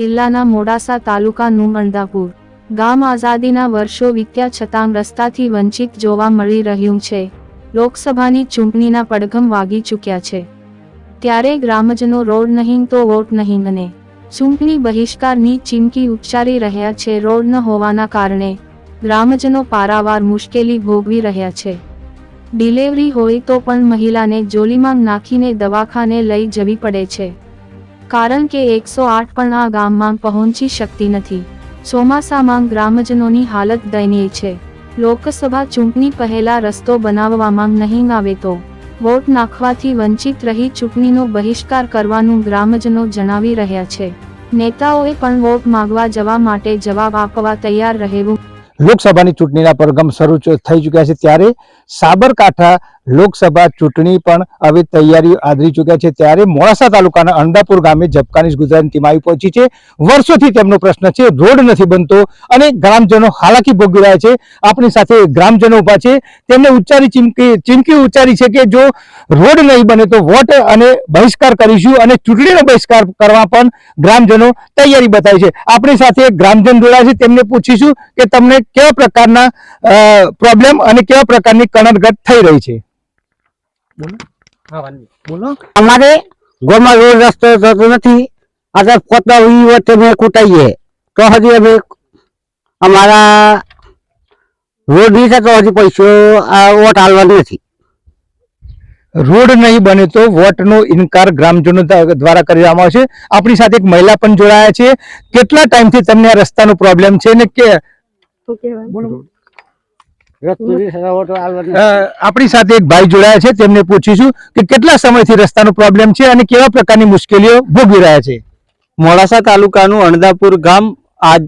જિલ્લાના મોડાસા તાલુકાનું અણદાપુર ગામ આઝાદીના વર્ષો વીત્યા છતાં રસ્તાથી વંચિત જોવા મળી રહ્યું છે. લોકસભાની ચૂંટણીના પડઘમ વાગી ચૂક્યા છે. ત્યારે ગ્રામજનો રોડ નહીં તો વોટ નહીં અને ચૂંટણી બહિષ્કારની ચીમકી ઉચ્ચારી રહ્યા છે રોડ ન હોવાના કારણે ગ્રામજનો પારાવાર મુશ્કેલી ભોગવી રહ્યા છે. ડિલેવરી હોય તો પણ મહિલાને જોલીમાં નાખીને દવાખાને લઈ જવી પડે છે. કારણ કે એકસો આઠ પણ આ ગામમાં પહોંચી શકતી નથી. ચોમાસામાં ગ્રામજનોની હાલત દયનીય છે. લોકસભા ચૂંટણી પહેલા રસ્તો બનાવવામાં નહીં આવે તો વોટ નાખવાથી વંચિત રહી ચૂંટણીનો બહિષ્કાર કરવાનું ગ્રામજનો જણાવી રહ્યા છે. નેતાઓએ પણ વોટ માંગવા જવા માટે જવાબ આપવા તૈયાર રહેવું. લોકસભાની ચૂંટણીના પરગમ શરૂ થઈ ચૂક્યા છે ત્યારે સાબરકાંઠા લોકસભા ચૂંટણી પણ હવે તૈયારી આદરી ચૂક્યા છે. ત્યારે મોડાસા તાલુકાના અંડાપુર ગામે જબકાની ગુજરાતની ટીમ આવી પહોંચી છે. વર્ષોથી તેમનો પ્રશ્ન છે, રોડ નથી બનતો અને ગ્રામજનો હાલાકી ભોગવી રહ્યા છે. આપણી સાથે ગ્રામજનો ઊભા છે. તેમણે ઉચ્ચારી ચીમકી ચીમકી ઉચ્ચારી છે કે જો રોડ નહીં બને તો વોટ અને બહિષ્કાર કરીશું અને ચૂંટણીનો બહિષ્કાર કરવા પણ ગ્રામજનો તૈયારી બતાવી છે. આપણી સાથે ગ્રામજન જોડાયા છે. તેમને પૂછીશું કે તમને કેવા પ્રકારના પ્રોબ્લેમ અને કેવા પ્રકારની કણરગત થઈ રહી છે? બોલો. અમારે ગોમાં રોડ રસ્તો થતો નથી. આ પોતા વી વચ્ચે મેં કૂટાઈએ. તો હજી અમે અમારા રોડ નહીં થતો હજી પૈસો આ વોટ હાલવાનો નથી. રોડ નહીં બને તો વોટનો ઇનકાર ગ્રામજનો દ્વારા કરવામાં આવશે. આપણી સાથે એક મહિલા પણ જોડાયા છે. કેટલા ટાઈમથી તમને આ રસ્તાનો પ્રોબ્લેમ છે ને કે બોલો. આપણી સાથે એક ભાઈ જોડાયા છે તેમને પૂછીશું કે કેટલા સમયથી રસ્તાનો પ્રોબ્લેમ છે અને કેવા પ્રકારની મુશ્કેલીઓ ભોગવી રહ્યા છે? મોડાસા તાલુકાનું અણદાપુર ગામ આજ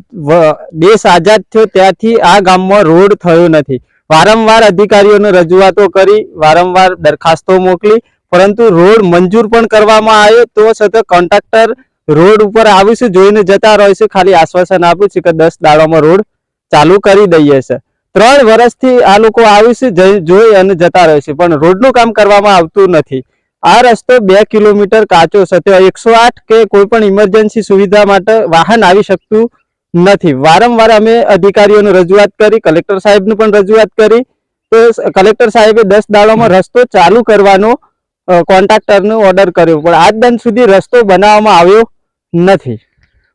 દેશ આઝાદ થયો ત્યાંથી આ ગામમાં રોડ થયો નથી. વારંવાર અધિકારીઓને રજૂઆતો કરી વારંવાર દરખાસ્તો મોકલી પરંતુ રોડ મંજૂર પણ કરવામાં આવ્યો તો છતાં કોન્ટ્રાક્ટર રોડ ઉપર આવીશું જોઈને જતા રહે છે ખાલી આશ્વાસન આપ્યું છે કે દસ દાડામાં રોડ ચાલુ કરી દઈએ છે. ત્રણ વર્ષથી આ લોકો આવી છે, જોઈ અને જતા રહે છે. પણ રોડનું કામ કરવામાં આવતું નથી. આ રસ્તો બે કિલોમીટર કાચો તો એકસો આઠ કે કોઈ પણ ઇમરજન્સી સુવિધા માટે વાહન આવી શકતું નથી. વારંવાર અમે અધિકારીઓને રજૂઆત કરી, કલેક્ટર સાહેબને પણ રજૂઆત કરી. તો કલેક્ટર સાહેબે દસ દાડોમાં રસ્તો ચાલુ કરવાનો કોન્ટ્રાક્ટરનો ઓર્ડર કર્યો. પણ આજ દિન સુધી રસ્તો બનાવવામાં આવ્યો નથી.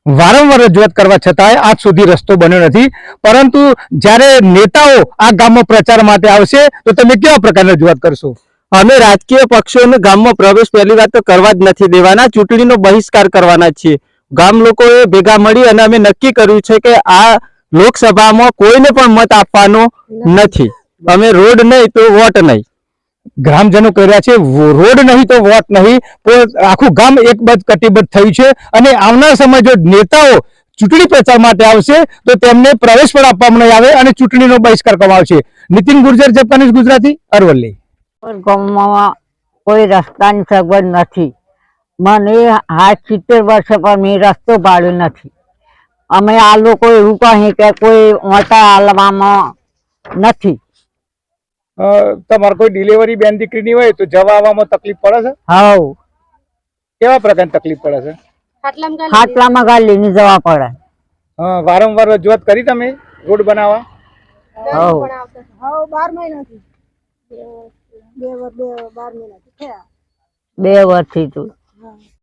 વારંવાર રજૂઆત કરવા છતાંય આજ સુધી રસ્તો બન્યો નથી. પરંતુ જ્યારે નેતાઓ આ ગામમાં પ્રચાર માટે આવશે, તો તમે કેવા પ્રકારની રજૂઆત કરશો? અમે રાજકીય પક્ષોને ગામમાં પ્રવેશ પહેલી વાત તો કરવા જ નથી દેવાના, ચૂંટણીનો બહિષ્કાર કરવાના છીએ. ગામ લોકોએ ભેગા મળી અને અમે નક્કી કર્યું છે કે આ લોકસભામાં કોઈને પણ મત આપવાનો નથી. અમે રોડ નહીં તો વોટ નહીં. ગ્રામજનો કર્યા છે રોડ નહીં તો વોટ નહીં આખું ગામ એકબદ્ધ કટિબદ્ધ થયું છે અને આવનાર સમય જો નેતાઓ ચૂંટણી પ્રચાર માટે આવશે, તો તેમને પ્રવેશ પણ આપવામાં નહીં આવે અને ચૂંટણીનો બહિષ્કાર કરવામાં આવશે. નીતિન ગુર્જર, જપાનીઝ ગુજરાતી, અરવલ્લી. ગામમાં કોઈ રસ્તાની સગવડ નથી. મને હાથ સિત્તેર વર્ષ પર મેં રસ્તો પાડ્યો નથી. અમે આ લોકો એવું કહે કે કોઈ મોટા હાલવામાં નથી. તમારે કોઈ ડિલિવરી બેન દીકરીની હોય તો જવા આવવામાં તકલીફ પડે છે? હવ કેવા પ્રકારની તકલીફ પડે છે? ખાટલામાં ગાલીને જવા પડે. હા વારંવાર રજૂઆત કરી તમે રોડ બનાવવા? હવ હવે બાર મહિનાથી. બે વર બે બાર મહિનાથી થયા. બે વર્ષથી તું